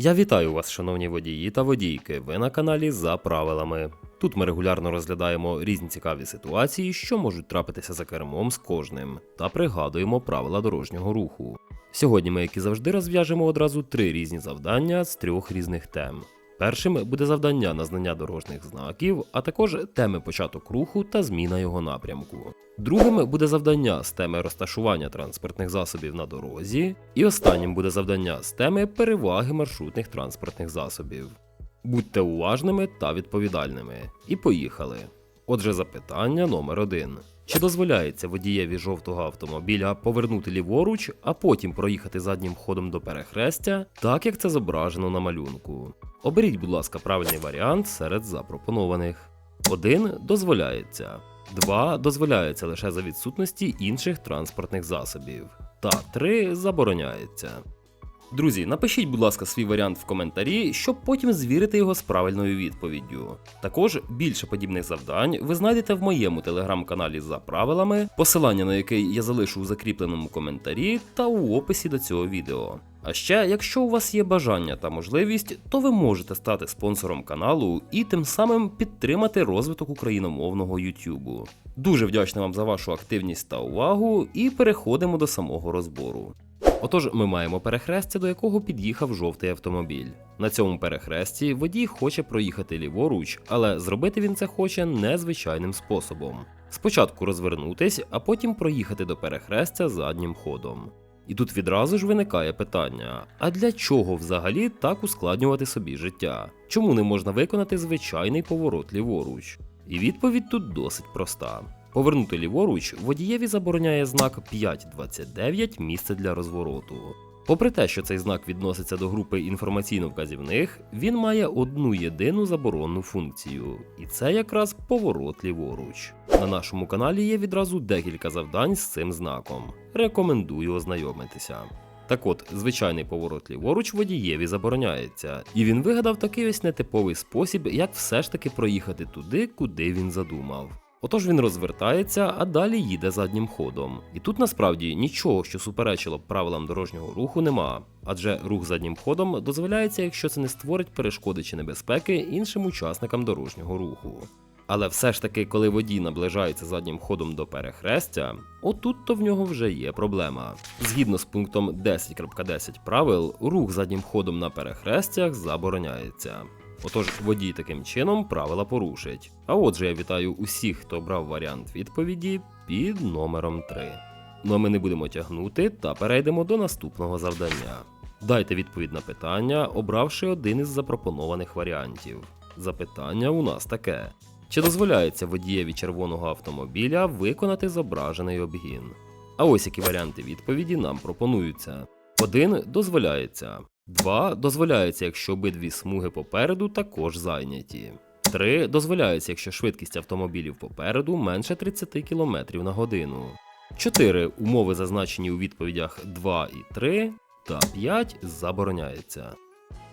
Я вітаю вас, шановні водії та водійки. Ви на каналі за правилами. Тут ми регулярно розглядаємо різні цікаві ситуації, що можуть трапитися за кермом з кожним, та пригадуємо правила дорожнього руху. Сьогодні ми, як і завжди, розв'яжемо одразу три різні завдання з трьох різних тем. Першим буде завдання на знання дорожніх знаків, а також теми початок руху та зміна його напрямку. Другим буде завдання з теми розташування транспортних засобів на дорозі, і останнім буде завдання з теми переваги маршрутних транспортних засобів. Будьте уважними та відповідальними. І поїхали. Отже, запитання номер один. Чи дозволяється водієві жовтого автомобіля повернути ліворуч, а потім проїхати заднім ходом до перехрестя, так як це зображено на малюнку? Оберіть, будь ласка, правильний варіант серед запропонованих. 1. Дозволяється. 2. Дозволяється лише за відсутності інших транспортних засобів. Та 3. Забороняється. Друзі, напишіть, будь ласка, свій варіант в коментарі, щоб потім звірити його з правильною відповіддю. Також більше подібних завдань ви знайдете в моєму телеграм-каналі за правилами, посилання на який я залишу у закріпленому коментарі та у описі до цього відео. А ще, якщо у вас є бажання та можливість, то ви можете стати спонсором каналу і тим самим підтримати розвиток україномовного Ютубу. Дуже вдячний вам за вашу активність та увагу, і переходимо до самого розбору. Отож, ми маємо перехрестя, до якого під'їхав жовтий автомобіль. На цьому перехресті водій хоче проїхати ліворуч, але зробити він це хоче незвичайним способом. Спочатку розвернутись, а потім проїхати до перехрестя заднім ходом. І тут відразу ж виникає питання: а для чого взагалі так ускладнювати собі життя? Чому не можна виконати звичайний поворот ліворуч? І відповідь тут досить проста. Повернути ліворуч водієві забороняє знак 5.29 місце для розвороту. Попри те, що цей знак відноситься до групи інформаційно-вказівних, він має одну єдину заборонну функцію, і це якраз поворот ліворуч. На нашому каналі є відразу декілька завдань з цим знаком. Рекомендую ознайомитися. Так от, звичайний поворот ліворуч водієві забороняється, і він вигадав такий ось нетиповий спосіб, як все ж таки проїхати туди, куди він задумав. Отож він розвертається, а далі їде заднім ходом. І тут насправді нічого, що суперечило б правилам дорожнього руху, нема, адже рух заднім ходом дозволяється, якщо це не створить перешкоди чи небезпеки іншим учасникам дорожнього руху. Але все ж таки, коли водій наближається заднім ходом до перехрестя, отут то в нього вже є проблема. Згідно з пунктом 10.10 правил, рух заднім ходом на перехрестях забороняється. Отож, водій таким чином правила порушить. А отже, я вітаю усіх, хто обрав варіант відповіді під номером 3. Ну а ми не будемо тягнути та перейдемо до наступного завдання. Дайте відповідь на питання, обравши один із запропонованих варіантів. Запитання у нас таке: чи дозволяється водієві червоного автомобіля виконати зображений обгін? А ось які варіанти відповіді нам пропонуються. 1. Дозволяється. 2. Дозволяється, якщо обидві смуги попереду також зайняті. 3. Дозволяється, якщо швидкість автомобілів попереду менше 30 км на годину. 4. Умови зазначені у відповідях 2 і 3. Та 5 забороняється.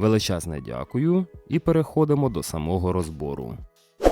Величезне дякую і переходимо до самого розбору.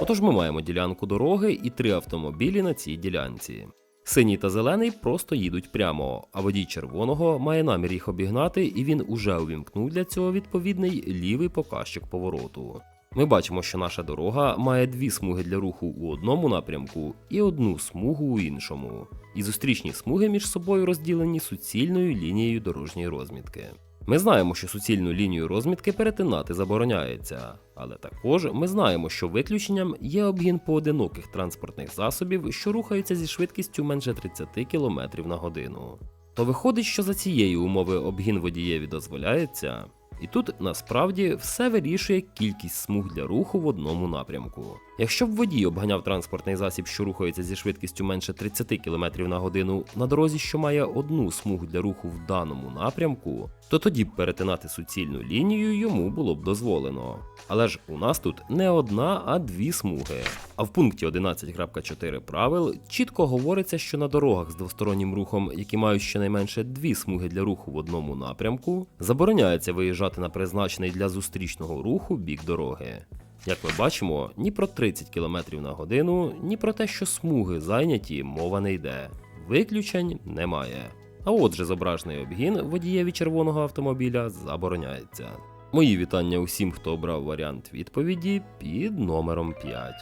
Отож, ми маємо ділянку дороги і три автомобілі на цій ділянці. Синій та зелений просто їдуть прямо, а водій червоного має намір їх обігнати, і він уже увімкнув для цього відповідний лівий показчик повороту. Ми бачимо, що наша дорога має дві смуги для руху у одному напрямку і одну смугу у іншому. І зустрічні смуги між собою розділені суцільною лінією дорожньої розмітки. Ми знаємо, що суцільну лінію розмітки перетинати забороняється, але також ми знаємо, що виключенням є обгін поодиноких транспортних засобів, що рухаються зі швидкістю менше 30 км на годину. То виходить, що за цієї умови обгін водієві дозволяється. І тут насправді все вирішує кількість смуг для руху в одному напрямку. Якщо б водій обганяв транспортний засіб, що рухається зі швидкістю менше 30 км на годину на дорозі, що має одну смугу для руху в даному напрямку, то тоді б перетинати суцільну лінію йому було б дозволено. Але ж у нас тут не одна, а дві смуги. А в пункті 11.4 правил чітко говориться, що на дорогах з двостороннім рухом, які мають щонайменше дві смуги для руху в одному напрямку, забороняється виїжджати на призначений для зустрічного руху бік дороги. Як ми бачимо, ні про 30 км на годину, ні про те, що смуги зайняті, мова не йде. Виключень немає. А отже, зображений обгін водієві червоного автомобіля забороняється. Мої вітання усім, хто обрав варіант відповіді під номером 5.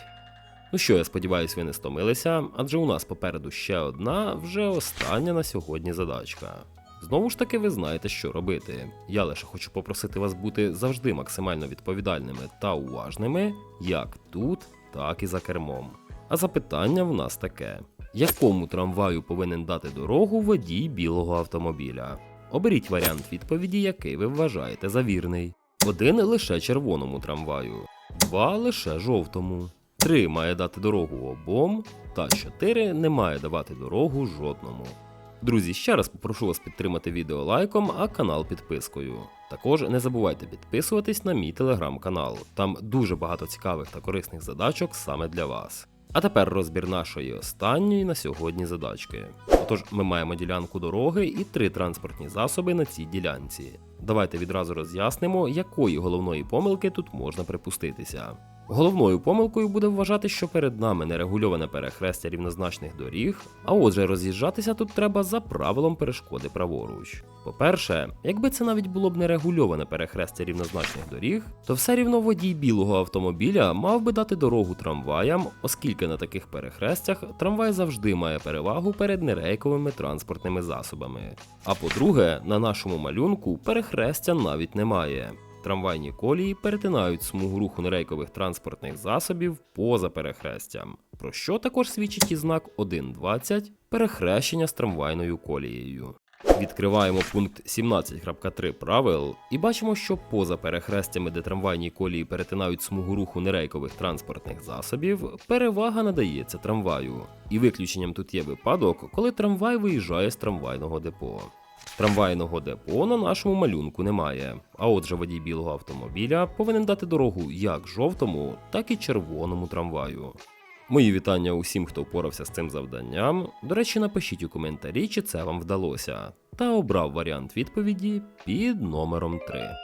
Ну що, я сподіваюся, ви не стомилися, адже у нас попереду ще одна, вже остання на сьогодні задачка. Знову ж таки, ви знаєте, що робити. Я лише хочу попросити вас бути завжди максимально відповідальними та уважними, як тут, так і за кермом. А запитання в нас таке: якому трамваю повинен дати дорогу водій білого автомобіля? Оберіть варіант відповіді, який ви вважаєте за вірний. Один лише червоному трамваю, два лише жовтому, три має дати дорогу обом, та чотири не має давати дорогу жодному. Друзі, ще раз попрошу вас підтримати відео лайком, а канал підпискою. Також не забувайте підписуватись на мій телеграм-канал. Там дуже багато цікавих та корисних задачок саме для вас. А тепер розбір нашої останньої на сьогодні задачки. Отож, ми маємо ділянку дороги і три транспортні засоби на цій ділянці. Давайте відразу роз'яснимо, якої головної помилки тут можна припуститися. Головною помилкою буде вважати, що перед нами нерегульоване перехрестя рівнозначних доріг, а отже, роз'їжджатися тут треба за правилом перешкоди праворуч. По-перше, якби це навіть було б нерегульоване перехрестя рівнозначних доріг, то все рівно водій білого автомобіля мав би дати дорогу трамваям, оскільки на таких перехрестях трамвай завжди має перевагу перед нерейковими транспортними засобами. А по-друге, на нашому малюнку перехрестя навіть немає. Трамвайні колії перетинають смугу руху нерейкових транспортних засобів поза перехрестям, про що також свідчить і знак 1.20 перехрещення з трамвайною колією. Відкриваємо пункт 17.3 правил і бачимо, що поза перехрестями, де трамвайні колії перетинають смугу руху нерейкових транспортних засобів, перевага надається трамваю. І виключенням тут є випадок, коли трамвай виїжджає з трамвайного депо. Трамвайного депо на нашому малюнку немає, а отже, водій білого автомобіля повинен дати дорогу як жовтому, так і червоному трамваю. Мої вітання усім, хто впорався з цим завданням. До речі, напишіть у коментарі, чи це вам вдалося, та обрав варіант відповіді під номером 3.